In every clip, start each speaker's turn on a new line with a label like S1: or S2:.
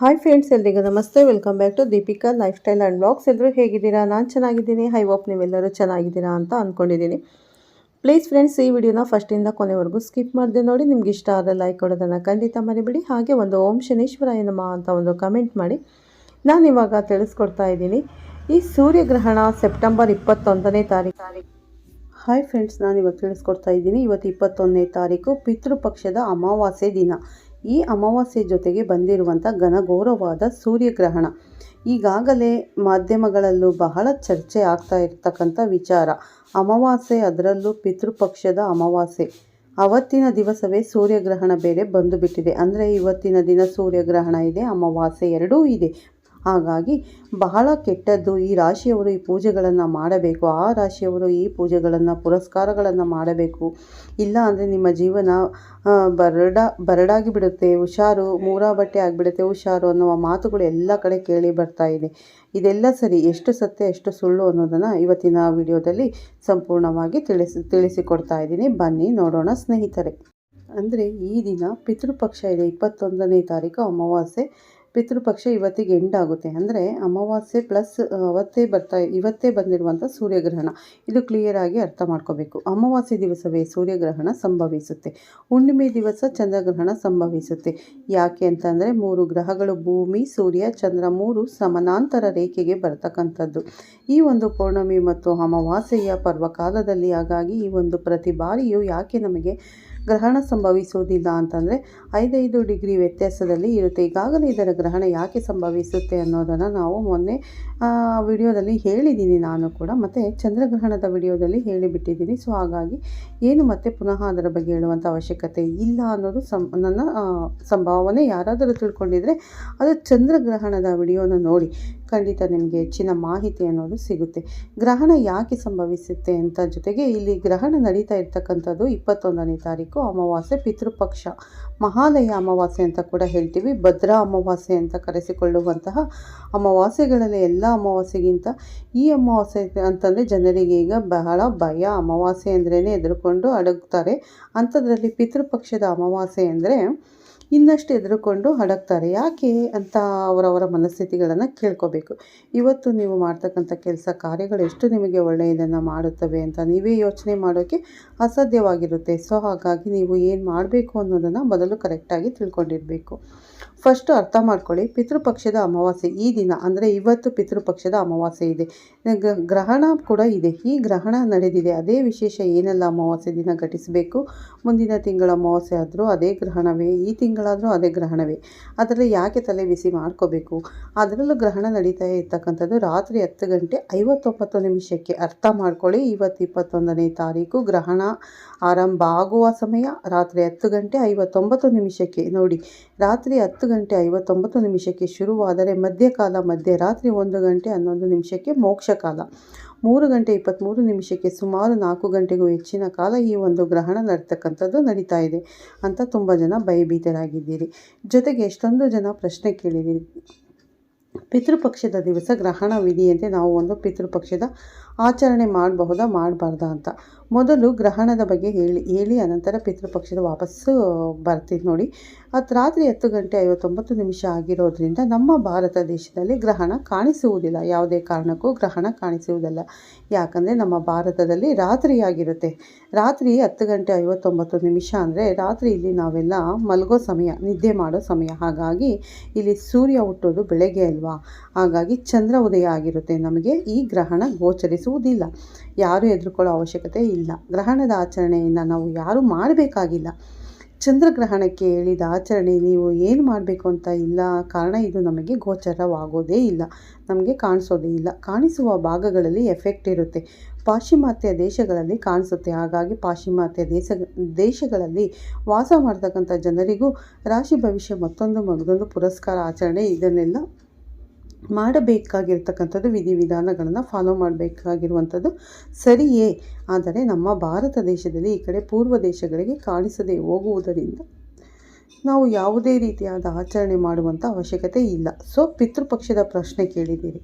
S1: Hi friends ಎಲ್ರಿಗೂ ನಮಸ್ತೆ. Welcome back to Deepika lifestyle and blogs ಎಲ್ಲರೂ ಹೇಗಿದ್ದೀರಾ? ನಾನು ಚೆನ್ನಾಗಿದ್ದೀನಿ. ಹೈ ಹೋಪ್ ನೀವೆಲ್ಲರೂ ಚೆನ್ನಾಗಿದ್ದೀರಾ ಅಂತ ಅಂದ್ಕೊಂಡಿದ್ದೀನಿ ಪ್ಲೀಸ್ ಫ್ರೆಂಡ್ಸ್ ಈ ವಿಡಿಯೋನ ಫಸ್ಟಿಂದ ಕೊನೆವರೆಗೂ ಸ್ಕಿಪ್ ಮಾಡಿದೆ ನೋಡಿ. ನಿಮ್ಗೆ ಇಷ್ಟ ಆದರೆ ಲೈಕ್ ಕೊಡೋದನ್ನು ಖಂಡಿತ ಮರಿಬಿಡಿ. ಹಾಗೆ ಒಂದು ಓಂ ಶನೇಶ್ವರಾಯ ನಮ ಅಂತ ಒಂದು ಕಮೆಂಟ್ ಮಾಡಿ. ನಾನು ಇವಾಗ ತಿಳಿಸ್ಕೊಡ್ತಾ ಇದ್ದೀನಿ. ಈ ಸೂರ್ಯಗ್ರಹಣ ಸೆಪ್ಟೆಂಬರ್ ಇಪ್ಪತ್ತೊಂದನೇ ತಾರೀಕು. ಹಾಯ್ ಫ್ರೆಂಡ್ಸ್ ನಾನು ಇವಾಗ ತಿಳಿಸ್ಕೊಡ್ತಾ ಇದ್ದೀನಿ. ಇವತ್ತು ಇಪ್ಪತ್ತೊಂದನೇ ತಾರೀಕು ಪಿತೃಪಕ್ಷದ ಅಮಾವಾಸ್ಯೆ ದಿನ. ಈ ಅಮಾವಾಸ್ಯೆ ಜೊತೆಗೆ ಬಂದಿರುವಂಥ ಘನಘೋರವಾದ ಸೂರ್ಯಗ್ರಹಣ. ಈಗಾಗಲೇ ಮಾಧ್ಯಮಗಳಲ್ಲೂ ಬಹಳ ಚರ್ಚೆ ಆಗ್ತಾ ಇರ್ತಕ್ಕಂಥ ವಿಚಾರ. ಅಮಾವಾಸ್ಯೆ ಅದರಲ್ಲೂ ಪಿತೃಪಕ್ಷದ ಅಮಾವಾಸ್ಯೆ. ಅವತ್ತಿನ ದಿವಸವೇ ಸೂರ್ಯಗ್ರಹಣ ಬೇರೆ ಬಂದು ಬಿಟ್ಟಿದೆ ಅಂದರೆ ಇವತ್ತಿನ ದಿನ ಸೂರ್ಯಗ್ರಹಣ ಇದೆ, ಅಮಾವಾಸ್ಯೆ ಎರಡೂ ಇದೆ. ಹಾಗಾಗಿ ಬಹಳ ಕೆಟ್ಟದ್ದು ಈ ರಾಶಿಯವರು ಈ ಪೂಜೆಗಳನ್ನು ಮಾಡಬೇಕು. ಆ ರಾಶಿಯವರು ಈ ಪೂಜೆಗಳನ್ನು, ಪುರಸ್ಕಾರಗಳನ್ನು ಮಾಡಬೇಕು. ಇಲ್ಲ ಅಂದರೆ ನಿಮ್ಮ ಜೀವನ ಬರಡ, ಬರಡಾಗಿ ಬಿಡುತ್ತೆ, ಹುಷಾರು ಮೂರ ಬಟ್ಟೆ ಆಗಿಬಿಡುತ್ತೆ, ಹುಷಾರು ಅನ್ನುವ ಮಾತುಗಳು ಎಲ್ಲ ಕಡೆ ಕೇಳಿ ಬರ್ತಾ ಇದೆ. ಇದೆಲ್ಲ ಸರಿ, ಎಷ್ಟು ಸತ್ಯ, ಎಷ್ಟು ಸುಳ್ಳು ಅನ್ನೋದನ್ನು ಇವತ್ತಿನ ವಿಡಿಯೋದಲ್ಲಿ ಸಂಪೂರ್ಣವಾಗಿ ತಿಳಿಸಿ, ತಿಳಿಸಿಕೊಡ್ತಾ ಇದ್ದೀನಿ. ಬನ್ನಿ, ನೋಡೋಣ ಸ್ನೇಹಿತರೆ. ಅಂದರೆ ಈ ದಿನ ಪಿತೃಪಕ್ಷ ಇದೆ. ಇಪ್ಪತ್ತೊಂದನೇ ತಾರೀಕು ಅಮಾವಾಸ್ಯೆ. ಪಿತೃಪಕ್ಷ ಇವತ್ತಿಗೆ ಎಂಡ್ ಆಗುತ್ತೆ ಅಂದರೆ ಅಮಾವಾಸ್ಯೆ ಪ್ಲಸ್ ಅವತ್ತೇ ಬರ್ತಾ, ಇವತ್ತೇ ಬಂದಿರುವಂಥ ಸೂರ್ಯಗ್ರಹಣ. ಇದು ಕ್ಲಿಯರ್ ಆಗಿ ಅರ್ಥ ಮಾಡ್ಕೋಬೇಕು. ಅಮಾವಾಸ್ಯೆ ದಿವಸವೇ ಸೂರ್ಯಗ್ರಹಣ ಸಂಭವಿಸುತ್ತೆ. ಹುಣ್ಣಿಮೆ ದಿವಸ ಚಂದ್ರಗ್ರಹಣ ಸಂಭವಿಸುತ್ತೆ. ಯಾಕೆ ಅಂತಂದರೆ ಮೂರು ಗ್ರಹಗಳು, ಭೂಮಿ, ಸೂರ್ಯ, ಚಂದ್ರ ಮೂರು ಸಮಾನಾಂತರ ರೇಖೆಗೆ ಬರ್ತಕ್ಕಂಥದ್ದು. ಈ ಒಂದು ಪೌರ್ಣಮಿ ಮತ್ತು ಅಮಾವಾಸ್ಯೆಯ ಪರ್ವಕಾಲದಲ್ಲಿ ಹಾಗಾಗಿ ಈ ಒಂದು ಪ್ರತಿ ಬಾರಿಯೂ ಯಾಕೆ ನಮಗೆ ಗ್ರಹಣ ಸಂಭವಿಸುವುದಿಲ್ಲ ಅಂತಂದರೆ ಐದೈದು ಡಿಗ್ರಿ ವ್ಯತ್ಯಾಸದಲ್ಲಿ ಇರುತ್ತೆ. ಈಗಾಗಲೇ ಇದರ ಗ್ರಹಣ ಯಾಕೆ ಸಂಭವಿಸುತ್ತೆ ಅನ್ನೋದನ್ನು ನಾವು ಮೊನ್ನೆ ವಿಡಿಯೋದಲ್ಲಿ ಹೇಳಿದ್ದೀನಿ ನಾನು ಕೂಡ. ಮತ್ತು ಚಂದ್ರಗ್ರಹಣದ ವಿಡಿಯೋದಲ್ಲಿ ಹೇಳಿಬಿಟ್ಟಿದ್ದೀನಿ ಸೊ, ಹಾಗಾಗಿ ಏನು ಮತ್ತೆ ಪುನಃ ಅದರ ಬಗ್ಗೆ ಹೇಳುವಂಥ ಅವಶ್ಯಕತೆ ಇಲ್ಲ ಅನ್ನೋದು ಸಂ, ನನ್ನ ಸಂಭಾವನೆ. ಯಾರಾದರೂ ತಿಳ್ಕೊಂಡಿದ್ರೆ ಅದು ಚಂದ್ರಗ್ರಹಣದ ವಿಡಿಯೋನ ನೋಡಿ. ಖಂಡಿತ ನಿಮಗೆ ಹೆಚ್ಚಿನ ಮಾಹಿತಿ ಅನ್ನೋದು ಸಿಗುತ್ತೆ. ಗ್ರಹಣ ಯಾಕೆ ಸಂಭವಿಸುತ್ತೆ ಅಂತ ಜೊತೆಗೆ ಇಲ್ಲಿ ಗ್ರಹಣ ನಡೀತಾ ಇರ್ತಕ್ಕಂಥದ್ದು ಇಪ್ಪತ್ತೊಂದನೇ ತಾರೀಕು ಅಮಾವಾಸ್ಯೆ ಪಿತೃಪಕ್ಷ. ಮಹಾಲಯ ಅಮಾವಾಸ್ಯೆ ಅಂತ ಕೂಡ ಹೇಳ್ತೀವಿ. ಭದ್ರಾ ಅಮಾವಾಸ್ಯೆ ಅಂತ ಕರೆಸಿಕೊಳ್ಳುವಂತಹ ಅಮಾವಾಸ್ಯೆಗಳಲ್ಲಿ ಎಲ್ಲ ಅಮಾವಾಸ್ಯೆಗಿಂತ ಈ ಅಮಾವಾಸ್ಯೆ ಅಂತಂದರೆ ಜನರಿಗೆ ಈಗ ಬಹಳ ಭಯ. ಅಮಾವಾಸ್ಯೆ ಅಂದ್ರೇ ಎದುರುಕೊಂಡು ಅಡಗ್ತಾರೆ ಅಂಥದ್ರಲ್ಲಿ ಪಿತೃಪಕ್ಷದ ಅಮಾವಾಸ್ಯೆ ಅಂದರೆ ಇನ್ನಷ್ಟು ಎದುರುಕೊಂಡು ಹಡಗ್ತಾರೆ ಯಾಕೆ ಅಂತ ಅವರವರ ಮನಸ್ಥಿತಿಗಳನ್ನು ಕೇಳ್ಕೋಬೇಕು. ಇವತ್ತು ನೀವು ಮಾಡ್ತಕ್ಕಂಥ ಕೆಲಸ ಕಾರ್ಯಗಳು ಎಷ್ಟು ನಿಮಗೆ ಒಳ್ಳೆಯದನ್ನು ಮಾಡುತ್ತವೆ ಅಂತ ನೀವೇ ಯೋಚನೆ ಮಾಡೋಕ್ಕೆ ಅಸಾಧ್ಯವಾಗಿರುತ್ತೆ. ಸೊ, ಹಾಗಾಗಿ ನೀವು ಏನು ಮಾಡಬೇಕು ಅನ್ನೋದನ್ನು ಮೊದಲು ಕರೆಕ್ಟಾಗಿ ತಿಳ್ಕೊಂಡಿರಬೇಕು. ಫಸ್ಟು ಅರ್ಥ ಮಾಡ್ಕೊಳ್ಳಿ, ಪಿತೃಪಕ್ಷದ ಅಮಾವಾಸ್ಯೆ. ಈ ದಿನ ಅಂದರೆ ಇವತ್ತು ಪಿತೃಪಕ್ಷದ ಅಮಾವಾಸ್ಯೆ ಇದೆ. ಗ್ರಹಣ ಕೂಡ ಇದೆ. ಈ ಗ್ರಹಣ ನಡೆದಿದೆ. ಅದೇ ವಿಶೇಷ ಏನೆಲ್ಲ ಅಮಾವಾಸ್ಯೆ ದಿನ ಘಟಿಸಬೇಕು? ಮುಂದಿನ ತಿಂಗಳ ಅಮಾವಾಸ್ಯೆ ಆದರೂ ಅದೇ ಗ್ರಹಣವೇ. ಈ ತಿಂಗಳಾದರೂ ಅದೇ ಗ್ರಹಣವೇ. ಅದರಲ್ಲಿ ಯಾಕೆ ತಲೆ ಬಿಸಿ ಮಾಡ್ಕೋಬೇಕು? ಅದರಲ್ಲೂ ಗ್ರಹಣ ನಡೀತಾ ಇರ್ತಕ್ಕಂಥದ್ದು ರಾತ್ರಿ ಹತ್ತು ಗಂಟೆ ಐವತ್ತೊಂಬತ್ತು ನಿಮಿಷಕ್ಕೆ. ಅರ್ಥ ಮಾಡ್ಕೊಳ್ಳಿ, ಇವತ್ತು ಇಪ್ಪತ್ತೊಂದನೇ ತಾರೀಕು ಗ್ರಹಣ ಆರಂಭ ಆಗುವ ಸಮಯ. ರಾತ್ರಿ ಹತ್ತು ಗಂಟೆ ಐವತ್ತೊಂಬತ್ತು ನಿಮಿಷಕ್ಕೆ. ನೋಡಿ, ರಾತ್ರಿ ಹತ್ತು ಗಂಟೆ ಐವತ್ತೊಂಬತ್ತು ನಿಮಿಷಕ್ಕೆ ಶುರುವಾದರೆ ಮಧ್ಯಕಾಲ ಮಧ್ಯರಾತ್ರಿ ಒಂದು ಗಂಟೆ ಹನ್ನೊಂದು ನಿಮಿಷಕ್ಕೆ ಮೋಕ್ಷಕಾಲ. ಮೂರು ಗಂಟೆ ಇಪ್ಪತ್ತ್ಮೂರು ನಿಮಿಷಕ್ಕೆ ಸುಮಾರು ನಾಲ್ಕು ಗಂಟೆಗೂ ಹೆಚ್ಚಿನ ಕಾಲ ಈ ಒಂದು ಗ್ರಹಣ ನಡೀತಕ್ಕಂಥದ್ದು ನಡೀತಾ ಇದೆ. ಅಂತ ತುಂಬ ಜನ ಭಯಭೀತರಾಗಿದ್ದೀರಿ. ಜೊತೆಗೆ ಎಷ್ಟೊಂದು ಜನ ಪ್ರಶ್ನೆ ಕೇಳಿದ್ದೀರಿ. ಪಿತೃಪಕ್ಷದ ದಿವಸ ಗ್ರಹಣವಿದೆಯಂತೆ ನಾವು ಒಂದು ಪಿತೃಪಕ್ಷದ ಆಚರಣೆ ಮಾಡಬಹುದಾ, ಮಾಡಬಾರ್ದಾ ಅಂತ. ಮೊದಲು ಗ್ರಹಣದ ಬಗ್ಗೆ ಹೇಳಿ ಹೇಳಿ, ಅನಂತರ ಪಿತೃಪಕ್ಷದ ವಾಪಸ್ಸು ಬರ್ತೀವಿ ನೋಡಿ. ಅದು ರಾತ್ರಿ ಹತ್ತು ಗಂಟೆ ಐವತ್ತೊಂಬತ್ತು ನಿಮಿಷ ಆಗಿರೋದ್ರಿಂದ ನಮ್ಮ ಭಾರತ ದೇಶದಲ್ಲಿ ಗ್ರಹಣ ಕಾಣಿಸುವುದಿಲ್ಲ. ಯಾವುದೇ ಕಾರಣಕ್ಕೂ ಗ್ರಹಣ ಕಾಣಿಸುವುದಿಲ್ಲ. ಯಾಕಂದರೆ ನಮ್ಮ ಭಾರತದಲ್ಲಿ ರಾತ್ರಿ ಆಗಿರುತ್ತೆ. ರಾತ್ರಿ ಹತ್ತು ಗಂಟೆ ಐವತ್ತೊಂಬತ್ತು ನಿಮಿಷ ಅಂದರೆ ರಾತ್ರಿ ಇಲ್ಲಿ ನಾವೆಲ್ಲ ಮಲಗೋ ಸಮಯ, ನಿದ್ದೆ ಮಾಡೋ ಸಮಯ. ಹಾಗಾಗಿ ಇಲ್ಲಿ ಸೂರ್ಯ ಹುಟ್ಟೋದು ಬೆಳಗ್ಗೆ ಅಲ್ವಾ? ಹಾಗಾಗಿ ಚಂದ್ರ ಉದಯ ಆಗಿರುತ್ತೆ ನಮಗೆ. ಈ ಗ್ರಹಣ ಗೋಚರಿಸುವುದಿಲ್ಲ ಯಾರೂ ಹೆದರ್ಕೊಳ್ಳೋ ಅವಶ್ಯಕತೆ ಇಲ್ಲ. ಗ್ರಹಣದ ಆಚರಣೆಯನ್ನು ನಾವು ಯಾರೂ ಮಾಡಬೇಕಾಗಿಲ್ಲ. ಚಂದ್ರಗ್ರಹಣಕ್ಕೆ ಹೇಳಿದ ಆಚರಣೆ, ನೀವು ಏನು ಮಾಡಬೇಕು ಅಂತ ಇಲ್ಲ. ಕಾರಣ, ಇದು ನಮಗೆ ಗೋಚರವಾಗೋದೇ ಇಲ್ಲ. ನಮಗೆ ಕಾಣಿಸೋದೇ ಇಲ್ಲ. ಕಾಣಿಸುವ ಭಾಗಗಳಲ್ಲಿ ಎಫೆಕ್ಟ್ ಇರುತ್ತೆ. ಪಾಶ್ಚಿಮಾತ್ಯ ದೇಶಗಳಲ್ಲಿ ಕಾಣಿಸುತ್ತೆ. ಹಾಗಾಗಿ ಪಾಶ್ಚಿಮಾತ್ಯ ದೇಶ, ದೇಶಗಳಲ್ಲಿ ವಾಸ ಮಾಡ್ತಕ್ಕಂಥ ಜನರಿಗೂ ರಾಶಿ ಭವಿಷ್ಯ ಮತ್ತೊಂದು ಮಗದೊಂದು ಪುರಸ್ಕಾರ ಆಚರಣೆ ಇದನ್ನೆಲ್ಲ ಮಾಡಬೇಕಾಗಿರ್ತಕ್ಕಂಥದ್ದು ವಿಧಿವಿಧಾನಗಳನ್ನು ಫಾಲೋ ಮಾಡಬೇಕಾಗಿರುವಂಥದ್ದು ಸರಿಯೇ. ಆದರೆ ನಮ್ಮ ಭಾರತ ದೇಶದಲ್ಲಿ ಈ ಕಡೆ ಪೂರ್ವ ದೇಶಗಳಿಗೆ ಕಾಣಿಸದೆ ಹೋಗುವುದರಿಂದ ನಾವು ಯಾವುದೇ ರೀತಿಯಾದ ಆಚರಣೆ ಮಾಡುವಂಥ ಅವಶ್ಯಕತೆ ಇಲ್ಲ. ಸೊ ಪಿತೃಪಕ್ಷದ ಪ್ರಶ್ನೆ ಕೇಳಿದ್ದೀರಿ.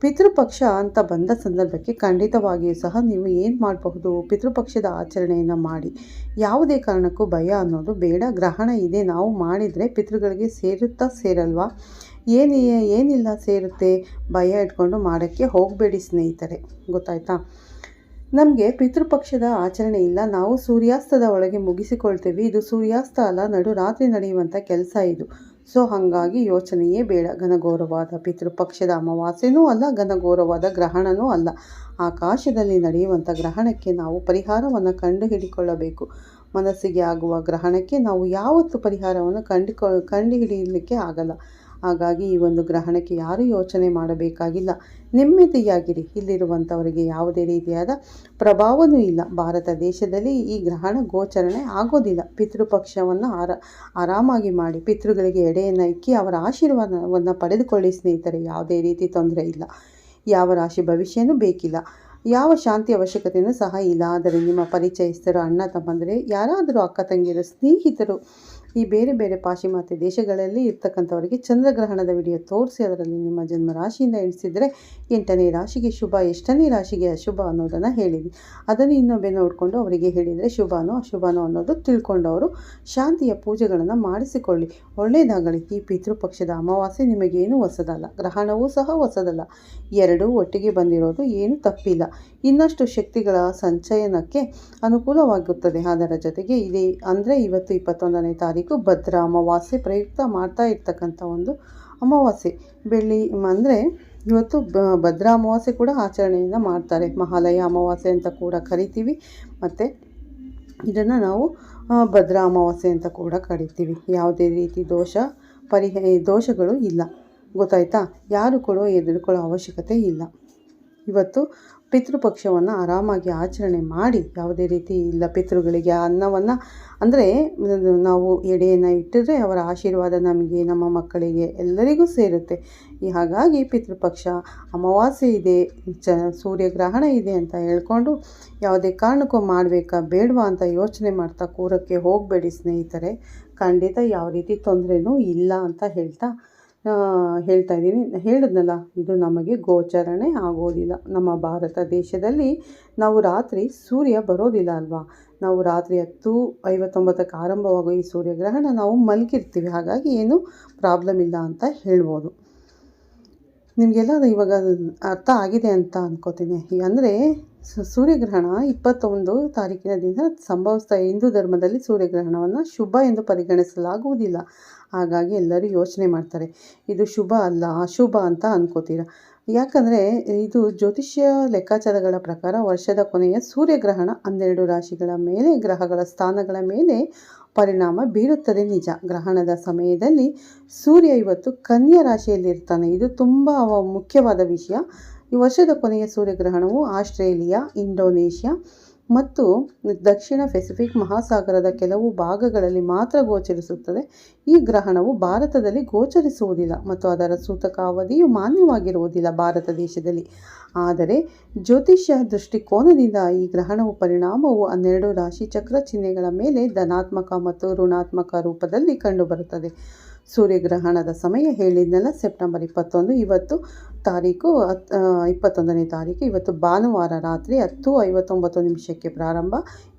S1: ಪಿತೃಪಕ್ಷ ಅಂತ ಬಂದ ಸಂದರ್ಭಕ್ಕೆ ಖಂಡಿತವಾಗಿಯೂ ಸಹ ನೀವು ಏನು ಮಾಡಬಹುದು? ಪಿತೃಪಕ್ಷದ ಆಚರಣೆಯನ್ನು ಮಾಡಿ. ಯಾವುದೇ ಕಾರಣಕ್ಕೂ ಭಯ ಅನ್ನೋದು ಬೇಡ. ಗ್ರಹಣ ಇದೆ. ನಾವು ಮಾಡಿದರೆ ಪಿತೃಗಳಿಗೆ ಸೇರುತ್ತಾ ಸೇರಲ್ವಾ? ಏನು ಏನಿಲ್ಲ ಸೇರುತ್ತೆ, ಭಯ ಇಟ್ಕೊಂಡು ಮಾಡೋಕ್ಕೆ ಹೋಗಬೇಡಿ ಸ್ನೇಹಿತರೆ. ಗೊತ್ತಾಯ್ತಾ? ನಮಗೆ ಪಿತೃಪಕ್ಷದ ಆಚರಣೆ ಇಲ್ಲ. ನಾವು ಸೂರ್ಯಾಸ್ತದ ಒಳಗೆ ಮುಗಿಸಿಕೊಳ್ತೇವೆ. ಇದು ಸೂರ್ಯಾಸ್ತ ಅಲ್ಲ, ನಡು ರಾತ್ರಿ ನಡೆಯುವಂಥ ಕೆಲಸ ಇದು. ಸೊ, ಹಾಗಾಗಿ ಯೋಚನೆಯೇ ಬೇಡ. ಘನಘೋರವಾದ ಪಿತೃಪಕ್ಷದ ಅಮಾವಾಸ್ಯೆನೂ ಅಲ್ಲ, ಘನಘೋರವಾದ ಗ್ರಹಣನೂ ಅಲ್ಲ. ಆಕಾಶದಲ್ಲಿ ನಡೆಯುವಂಥ ಗ್ರಹಣಕ್ಕೆ ನಾವು ಪರಿಹಾರವನ್ನು ಕಂಡುಹಿಡಿಕೊಳ್ಳಬೇಕು. ಮನಸ್ಸಿಗೆ ಆಗುವ ಗ್ರಹಣಕ್ಕೆ ನಾವು ಯಾವತ್ತು ಪರಿಹಾರವನ್ನು ಕಂಡುಕೊ ಕಂಡುಹಿಡಿಯಲಿಕ್ಕೆ ಆಗಲ್ಲ. ಹಾಗಾಗಿ ಈ ಒಂದು ಗ್ರಹಣಕ್ಕೆ ಯಾರೂ ಯೋಚನೆ ಮಾಡಬೇಕಾಗಿಲ್ಲ. ನೆಮ್ಮದಿಯಾಗಿರಿ. ಇಲ್ಲಿರುವಂಥವರಿಗೆ ಯಾವುದೇ ರೀತಿಯಾದ ಪ್ರಭಾವವೂ ಇಲ್ಲ. ಭಾರತ ದೇಶದಲ್ಲಿ ಈ ಗ್ರಹಣ ಗೋಚರಣೆ ಆಗೋದಿಲ್ಲ. ಪಿತೃಪಕ್ಷವನ್ನು ಆರ, ಆರಾಮಾಗಿ ಮಾಡಿ, ಪಿತೃಗಳಿಗೆ ಎಡೆಯನ್ನು ಇಕ್ಕಿ ಅವರ ಆಶೀರ್ವಾದವನ್ನು ಪಡೆದುಕೊಳ್ಳಿ ಸ್ನೇಹಿತರೆ. ಯಾವುದೇ ರೀತಿ ತೊಂದರೆ ಇಲ್ಲ. ಯಾವ ರಾಶಿ ಭವಿಷ್ಯನೂ ಬೇಕಿಲ್ಲ. ಯಾವ ಶಾಂತಿ ಅವಶ್ಯಕತೆಯೂ ಸಹ ಇಲ್ಲ. ಆದರೆ ನಿಮ್ಮ ಪರಿಚಯಸ್ಥರು, ಅಣ್ಣ, ತಮ್ಮಂದರೆ, ಯಾರಾದರೂ ಅಕ್ಕ, ತಂಗಿಯರು, ಸ್ನೇಹಿತರು ಈ ಬೇರೆ ಬೇರೆ ಪಾಶ್ಚಿಮಾತ್ಯ ದೇಶಗಳಲ್ಲಿ ಇರ್ತಕ್ಕಂಥವರಿಗೆ ಚಂದ್ರಗ್ರಹಣದ ವಿಡಿಯೋ ತೋರಿಸಿ, ಅದರಲ್ಲಿ ನಿಮ್ಮ ಜನ್ಮ ರಾಶಿಯಿಂದ ಎಣಿಸಿದರೆ ಎಂಟನೇ ರಾಶಿಗೆ ಶುಭ, ಎಷ್ಟನೇ ರಾಶಿಗೆ ಅಶುಭ ಅನ್ನೋದನ್ನು ಹೇಳಿದ್ವಿ. ಅದನ್ನು ಇನ್ನೊಬ್ಬೆ ನೋಡಿಕೊಂಡು ಅವರಿಗೆ ಹೇಳಿದರೆ ಶುಭನೋ ಅಶುಭನೋ ಅನ್ನೋದು ತಿಳ್ಕೊಂಡು ಅವರು ಶಾಂತಿಯ ಪೂಜೆಗಳನ್ನು ಮಾಡಿಸಿಕೊಳ್ಳಿ. ಒಳ್ಳೆಯದಾಗಲಿ ಈ ಪಿತೃಪಕ್ಷದ ಅಮಾವಾಸ್ಯೆ ನಿಮಗೇನು ಹೊಸದಲ್ಲ. ಗ್ರಹಣವೂ ಸಹ ಹೊಸದಲ್ಲ. ಎರಡೂ ಒಟ್ಟಿಗೆ ಬಂದಿರೋದು ಏನು ತಪ್ಪಿಲ್ಲ. ಇನ್ನಷ್ಟು ಶಕ್ತಿಗಳ ಸಂಚಯನಕ್ಕೆ ಅನುಕೂಲವಾಗುತ್ತದೆ. ಅದರ ಜೊತೆಗೆ ಇದೇ ಅಂದರೆ ಇವತ್ತು ಇಪ್ಪತ್ತೊಂದನೇ ತಾರೀಕು ಭದ್ರ ಅಮಾವಾಸ್ಯೆ ಪ್ರಯುಕ್ತ ಮಾಡ್ತಾ ಇರ್ತಕ್ಕಂಥ ಒಂದು ಅಮಾವಾಸ್ಯೆ. ಬೆಳ್ಳಿ ಅಂದರೆ ಇವತ್ತು ಭದ್ರ ಅಮಾವಾಸ್ಯೆ ಕೂಡ ಆಚರಣೆಯಿಂದ ಮಾಡ್ತಾರೆ. ಮಹಾಲಯ ಅಮಾವಾಸ್ಯೆ ಅಂತ ಕೂಡ ಕರಿತೀವಿ. ಮತ್ತು ಇದನ್ನು ನಾವು ಭದ್ರ ಅಮಾವಾಸ್ಯೆ ಅಂತ ಕೂಡ ಕರಿತೀವಿ. ಯಾವುದೇ ರೀತಿ ದೋಷ ಪರಿಹ, ದೋಷಗಳು ಇಲ್ಲ. ಗೊತ್ತಾಯ್ತಾ? ಯಾರು ಕೂಡ ಹೆದರ್ಕೊಳ್ಳೋ ಅವಶ್ಯಕತೆ ಇಲ್ಲ. ಇವತ್ತು ಪಿತೃಪಕ್ಷವನ್ನು ಆರಾಮಾಗಿ ಆಚರಣೆ ಮಾಡಿ ಯಾವುದೇ ರೀತಿ ಇಲ್ಲ ಪಿತೃಗಳಿಗೆ ಅನ್ನವನ್ನು, ಅಂದರೆ ನಾವು ಎಡೆಯನ್ನು ಇಟ್ಟಿದ್ರೆ ಅವರ ಆಶೀರ್ವಾದ ನಮಗೆ, ನಮ್ಮ ಮಕ್ಕಳಿಗೆ ಎಲ್ಲರಿಗೂ ಸೇರುತ್ತೆ. ಹಾಗಾಗಿ ಪಿತೃಪಕ್ಷ ಅಮಾವಾಸ್ಯೆ ಇದೆ, ಚ ಸೂರ್ಯಗ್ರಹಣ ಇದೆ ಅಂತ ಹೇಳ್ಕೊಂಡು ಯಾವುದೇ ಕಾರಣಕ್ಕೂ ಮಾಡಬೇಕಾ ಬೇಡವಾ ಅಂತ ಯೋಚನೆ ಮಾಡ್ತಾ ಕೂರಕ್ಕೆ ಹೋಗಬೇಡಿ ಸ್ನೇಹಿತರೆ. ಖಂಡಿತ ಯಾವ ರೀತಿ ತೊಂದರೆನೂ ಇಲ್ಲ ಅಂತ ಹೇಳ್ತಾ ಹೇಳ್ತಾ ಇದ್ದೀನಿ. ಹೇಳಿದ್ನಲ್ಲ, ಇದು ನಮಗೆ ಗೋಚರಣೆ ಆಗೋದಿಲ್ಲ. ನಮ್ಮ ಭಾರತ ದೇಶದಲ್ಲಿ ನಾವು ರಾತ್ರಿ ಸೂರ್ಯ ಬರೋದಿಲ್ಲ ಅಲ್ವಾ? ನಾವು ರಾತ್ರಿ ಹತ್ತು ಐವತ್ತೊಂಬತ್ತಕ್ಕೆ ಆರಂಭವಾಗೋ ಈ ಸೂರ್ಯಗ್ರಹಣ ನಾವು ಮಲಗಿರ್ತೀವಿ. ಹಾಗಾಗಿ ಏನು ಪ್ರಾಬ್ಲಮ್ ಇಲ್ಲ ಅಂತ ಹೇಳ್ಬೋದು. ನಿಮಗೆಲ್ಲ ಇವಾಗ ಅರ್ಥ ಆಗಿದೆ ಅಂತ ಅನ್ಕೋತೀನಿ. ಅಂದರೆ ಸೂರ್ಯಗ್ರಹಣ ಇಪ್ಪತ್ತೊಂದು ತಾರೀಕಿನ ದಿನ ಸಂಭವಿಸ್ತಾ, ಹಿಂದೂ ಧರ್ಮದಲ್ಲಿ ಸೂರ್ಯಗ್ರಹಣವನ್ನು ಶುಭ ಎಂದು ಪರಿಗಣಿಸಲಾಗುವುದಿಲ್ಲ. ಹಾಗಾಗಿ ಎಲ್ಲರೂ ಯೋಚನೆ ಮಾಡ್ತಾರೆ. ಇದು ಶುಭ ಅಲ್ಲ, ಅಶುಭ ಅಂತ ಅನ್ಕೋತೀರ? ಯಾಕಂದರೆ ಇದು ಜ್ಯೋತಿಷ್ಯ ಲೆಕ್ಕಾಚಾರಗಳ ಪ್ರಕಾರ ವರ್ಷದ ಕೊನೆಯ ಸೂರ್ಯಗ್ರಹಣ ಹನ್ನೆರಡು ರಾಶಿಗಳ ಮೇಲೆ ಗ್ರಹಗಳ ಸ್ಥಾನಗಳ ಮೇಲೆ ಪರಿಣಾಮ ಬೀರುತ್ತದೆ ನಿಜ. ಗ್ರಹಣದ ಸಮಯದಲ್ಲಿ ಸೂರ್ಯ ಇವತ್ತು ಕನ್ಯಾ ರಾಶಿಯಲ್ಲಿರ್ತಾನೆ. ಇದು ತುಂಬ ಮುಖ್ಯವಾದ ವಿಷಯ. ಈ ವರ್ಷದ ಕೊನೆಯ ಸೂರ್ಯಗ್ರಹಣವು ಆಸ್ಟ್ರೇಲಿಯಾ, ಇಂಡೋನೇಷ್ಯಾ ಮತ್ತು ದಕ್ಷಿಣ ಪೆಸಿಫಿಕ್ ಮಹಾಸಾಗರದ ಕೆಲವು ಭಾಗಗಳಲ್ಲಿ ಮಾತ್ರ ಗೋಚರಿಸುತ್ತದೆ. ಈ ಗ್ರಹಣವು ಭಾರತದಲ್ಲಿ ಗೋಚರಿಸುವುದಿಲ್ಲ ಮತ್ತು ಅದರ ಸೂತಕ ಅವಧಿಯು ಮಾನ್ಯವಾಗಿರುವುದಿಲ್ಲ ಭಾರತ ದೇಶದಲ್ಲಿ. ಆದರೆ ಜ್ಯೋತಿಷ್ಯ ದೃಷ್ಟಿಕೋನದಿಂದ ಈ ಗ್ರಹಣವು ಪರಿಣಾಮವು ಹನ್ನೆರಡು ರಾಶಿ ಚಕ್ರ ಚಿಹ್ನೆಗಳ ಮೇಲೆ ಧನಾತ್ಮಕ ಮತ್ತು ಋಣಾತ್ಮಕ ರೂಪದಲ್ಲಿ ಕಂಡುಬರುತ್ತದೆ. ಸೂರ್ಯಗ್ರಹಣದ ಸಮಯ ಹೇಳಿದ್ನಲ್ಲ ಸೆಪ್ಟೆಂಬರ್ ಇಪ್ಪತ್ತೊಂದು, ಇವತ್ತು ತಾರೀಕು ಇಪ್ಪತ್ತೊಂದನೇ ತಾರೀಕು, ಇವತ್ತು ಭಾನುವಾರ ರಾತ್ರಿ ಹತ್ತು ಐವತ್ತೊಂಬತ್ತು ನಿಮಿಷಕ್ಕೆ ಪ್ರಾರಂಭ,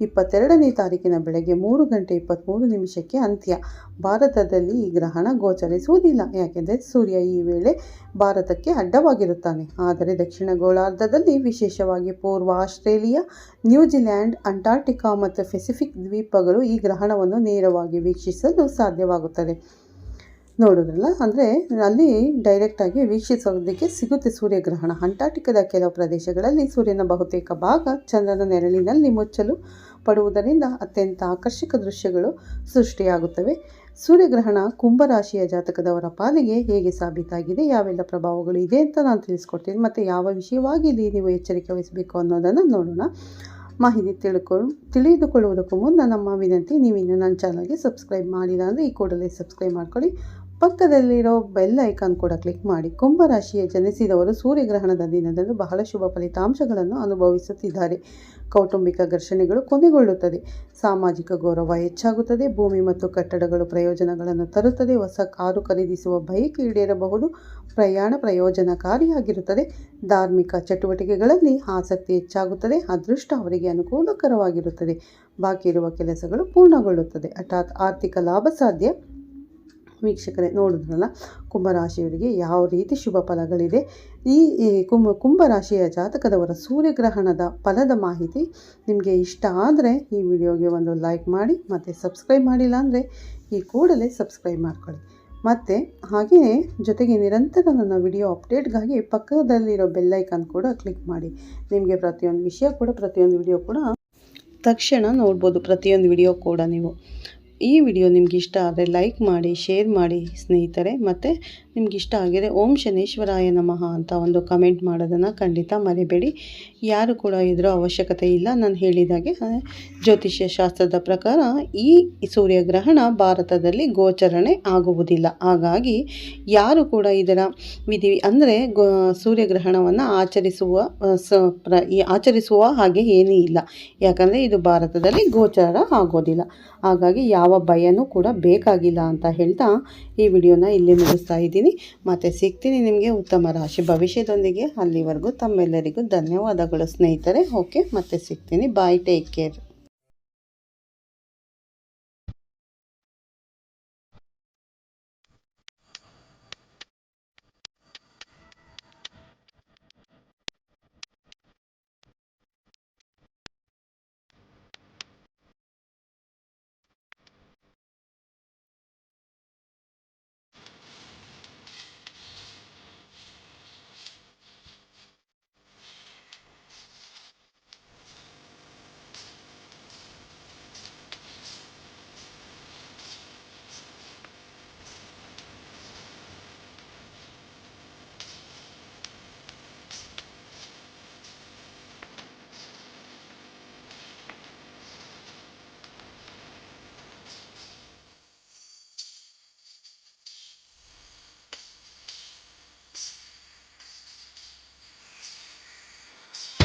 S1: ಇಪ್ಪತ್ತೆರಡನೇ ತಾರೀಕಿನ ಬೆಳಗ್ಗೆ ಮೂರು ಗಂಟೆ ಇಪ್ಪತ್ತ್ಮೂರು ನಿಮಿಷಕ್ಕೆ ಅಂತ್ಯ. ಭಾರತದಲ್ಲಿ ಈ ಗ್ರಹಣ ಗೋಚರಿಸುವುದಿಲ್ಲ, ಯಾಕೆಂದರೆ ಸೂರ್ಯ ಈ ವೇಳೆ ಭಾರತಕ್ಕೆ ಅಡ್ಡವಾಗಿರುತ್ತಾನೆ. ಆದರೆ ದಕ್ಷಿಣ ಗೋಳಾರ್ಧದಲ್ಲಿ, ವಿಶೇಷವಾಗಿ ಪೂರ್ವ ಆಸ್ಟ್ರೇಲಿಯಾ, ನ್ಯೂಜಿಲ್ಯಾಂಡ್ ಅಂಟಾರ್ಟಿಕಾ ಮತ್ತು ಪೆಸಿಫಿಕ್ ದ್ವೀಪಗಳು ಈ ಗ್ರಹಣವನ್ನು ನೇರವಾಗಿ ವೀಕ್ಷಿಸಲು ಸಾಧ್ಯವಾಗುತ್ತದೆ. ನೋಡೋದ್ರಲ್ಲ? ಅಂದರೆ ಅಲ್ಲಿ ಡೈರೆಕ್ಟಾಗಿ ವೀಕ್ಷಿಸೋದಕ್ಕೆ ಸಿಗುತ್ತೆ ಸೂರ್ಯಗ್ರಹಣ. ಅಂಟಾರ್ಟಿಕದ ಕೆಲವು ಪ್ರದೇಶಗಳಲ್ಲಿ ಸೂರ್ಯನ ಬಹುತೇಕ ಭಾಗ ಚಂದ್ರನ ನೆರಳಿನಲ್ಲಿ ಮುಚ್ಚಲು ಪಡುವುದರಿಂದ ಅತ್ಯಂತ ಆಕರ್ಷಕ ದೃಶ್ಯಗಳು ಸೃಷ್ಟಿಯಾಗುತ್ತವೆ. ಸೂರ್ಯಗ್ರಹಣ ಕುಂಭರಾಶಿಯ ಜಾತಕದವರ ಪಾಲಿಗೆ ಹೇಗೆ ಸಾಬೀತಾಗಿದೆ, ಯಾವೆಲ್ಲ ಪ್ರಭಾವಗಳು ಇದೆ ಅಂತ ನಾನು ತಿಳಿಸ್ಕೊಡ್ತೀನಿ. ಮತ್ತು ಯಾವ ವಿಷಯವಾಗಿ ಇಲ್ಲಿ ನೀವು ಎಚ್ಚರಿಕೆ ವಹಿಸಬೇಕು ಅನ್ನೋದನ್ನು ನೋಡೋಣ. ಮಾಹಿತಿ ತಿಳ್ಕೊಂಡು ತಿಳಿದುಕೊಳ್ಳುವುದಕ್ಕೂ ಮುನ್ನ ನಮ್ಮ ವಿನಂತಿ ನೀವು ಇನ್ನು ನನ್ನ ಚಾನಲ್ಗೆ ಸಬ್ಸ್ಕ್ರೈಬ್ ಮಾಡಿಲ್ಲ ಅಂದರೆ ಈ ಕೂಡಲೇ ಸಬ್ಸ್ಕ್ರೈಬ್ ಮಾಡ್ಕೊಳ್ಳಿ. ಪಕ್ಕದಲ್ಲಿರೋ ಬೆಲ್ ಐಕಾನ್ ಕೂಡ ಕ್ಲಿಕ್ ಮಾಡಿ ಕುಂಭರಾಶಿಯ ಜನಿಸಿದವರು ಸೂರ್ಯಗ್ರಹಣದ ದಿನದಂದು ಬಹಳ ಶುಭ ಫಲಿತಾಂಶಗಳನ್ನು ಅನುಭವಿಸುತ್ತಿದ್ದಾರೆ. ಕೌಟುಂಬಿಕ ಘರ್ಷಣೆಗಳು ಕೊನೆಗೊಳ್ಳುತ್ತದೆ. ಸಾಮಾಜಿಕ ಗೌರವ ಹೆಚ್ಚಾಗುತ್ತದೆ. ಭೂಮಿ ಮತ್ತು ಕಟ್ಟಡಗಳು ಪ್ರಯೋಜನಗಳನ್ನು ತರುತ್ತದೆ. ಹೊಸ ಕಾರು ಖರೀದಿಸುವ ಬಯಕೆ ಈಡೇರಬಹುದು. ಪ್ರಯಾಣ ಪ್ರಯೋಜನಕಾರಿಯಾಗಿರುತ್ತದೆ. ಧಾರ್ಮಿಕ ಚಟುವಟಿಕೆಗಳಲ್ಲಿ ಆಸಕ್ತಿ ಹೆಚ್ಚಾಗುತ್ತದೆ. ಅದೃಷ್ಟ ಅವರಿಗೆ ಅನುಕೂಲಕರವಾಗಿರುತ್ತದೆ. ಬಾಕಿ ಇರುವ ಕೆಲಸಗಳು ಪೂರ್ಣಗೊಳ್ಳುತ್ತದೆ. ಹಠಾತ್ ಆರ್ಥಿಕ ಲಾಭ ಸಾಧ್ಯ. ವೀಕ್ಷಕರೇ ನೋಡಿದ್ರಲ್ಲ, ಕುಂಭರಾಶಿಯವರಿಗೆ ಯಾವ ರೀತಿ ಶುಭ ಫಲಗಳಿದೆ. ಈ ಕುಂಭ, ಕುಂಭರಾಶಿಯ ಜಾತಕದವರ ಸೂರ್ಯಗ್ರಹಣದ ಫಲದ ಮಾಹಿತಿ ನಿಮಗೆ ಇಷ್ಟ ಆದರೆ ಈ ವಿಡಿಯೋಗೆ ಒಂದು ಲೈಕ್ ಮಾಡಿ, ಮತ್ತು ಸಬ್ಸ್ಕ್ರೈಬ್ ಮಾಡಿಲ್ಲ ಅಂದರೆ ಈ ಕೂಡಲೇ ಸಬ್ಸ್ಕ್ರೈಬ್ ಮಾಡ್ಕೊಳ್ಳಿ. ಮತ್ತು ಹಾಗೆಯೇ ಜೊತೆಗೆ ನಿರಂತರ ನನ್ನ ವಿಡಿಯೋ ಅಪ್ಡೇಟ್ಗಾಗಿ ಪಕ್ಕದಲ್ಲಿರೋ ಬೆಲ್ಲೈಕನ್ ಕೂಡ ಕ್ಲಿಕ್ ಮಾಡಿ. ನಿಮಗೆ ಪ್ರತಿಯೊಂದು ವಿಷಯ ಕೂಡ, ಪ್ರತಿಯೊಂದು ವಿಡಿಯೋ ಕೂಡ ತಕ್ಷಣ ನೋಡ್ಬೋದು. ಪ್ರತಿಯೊಂದು ವಿಡಿಯೋ ಕೂಡ ನೀವು. ಈ ವಿಡಿಯೋ ನಿಮ್ಗೆ ಇಷ್ಟ ಆದರೆ ಲೈಕ್ ಮಾಡಿ ಶೇರ್ ಮಾಡಿ ಸ್ನೇಹಿತರೆ. ಮತ್ತು ಇಷ್ಟ ಆಗಿದೆ ಓಂ ಶನೇಶ್ವರಾಯ ನಮಃ ಅಂತ ಒಂದು ಕಮೆಂಟ್ ಮಾಡೋದನ್ನು ಖಂಡಿತ ಮರಿಬೇಡಿ. ಯಾರು ಕೂಡ ಇದರ ಅವಶ್ಯಕತೆ ಇಲ್ಲ. ನಾನು ಹೇಳಿದಾಗೆ ಜ್ಯೋತಿಷ್ಯ ಶಾಸ್ತ್ರದ ಪ್ರಕಾರ ಈ ಸೂರ್ಯಗ್ರಹಣ ಭಾರತದಲ್ಲಿ ಗೋಚರಣೆ ಆಗುವುದಿಲ್ಲ. ಹಾಗಾಗಿ ಯಾರು ಕೂಡ ಇದರ ವಿಧಿ, ಅಂದರೆ ಗೋ, ಸೂರ್ಯಗ್ರಹಣವನ್ನು ಆಚರಿಸುವ ಆಚರಿಸುವ ಹಾಗೆ ಏನೂ ಇಲ್ಲ. ಯಾಕಂದರೆ ಇದು ಭಾರತದಲ್ಲಿ ಗೋಚರ ಆಗೋದಿಲ್ಲ. ಹಾಗಾಗಿ ಯಾವ ಭಯನೂ ಕೂಡ ಬೇಕಾಗಿಲ್ಲ ಅಂತ ಹೇಳ್ತಾ ಈ ವಿಡಿಯೋನ ಇಲ್ಲಿ ಮುಗಿಸ್ತಾ ಇದ್ದೀನಿ. ಮತ್ತು ಸಿಗ್ತೀನಿ ನಿಮಗೆ ಉತ್ತಮ ರಾಶಿ ಭವಿಷ್ಯದೊಂದಿಗೆ. ಅಲ್ಲಿವರೆಗೂ ತಮ್ಮೆಲ್ಲರಿಗೂ ಧನ್ಯವಾದಗಳು ಸ್ನೇಹಿತರೆ. ಓಕೆ, ಮತ್ತೆ ಸಿಗ್ತೀನಿ. Bye take care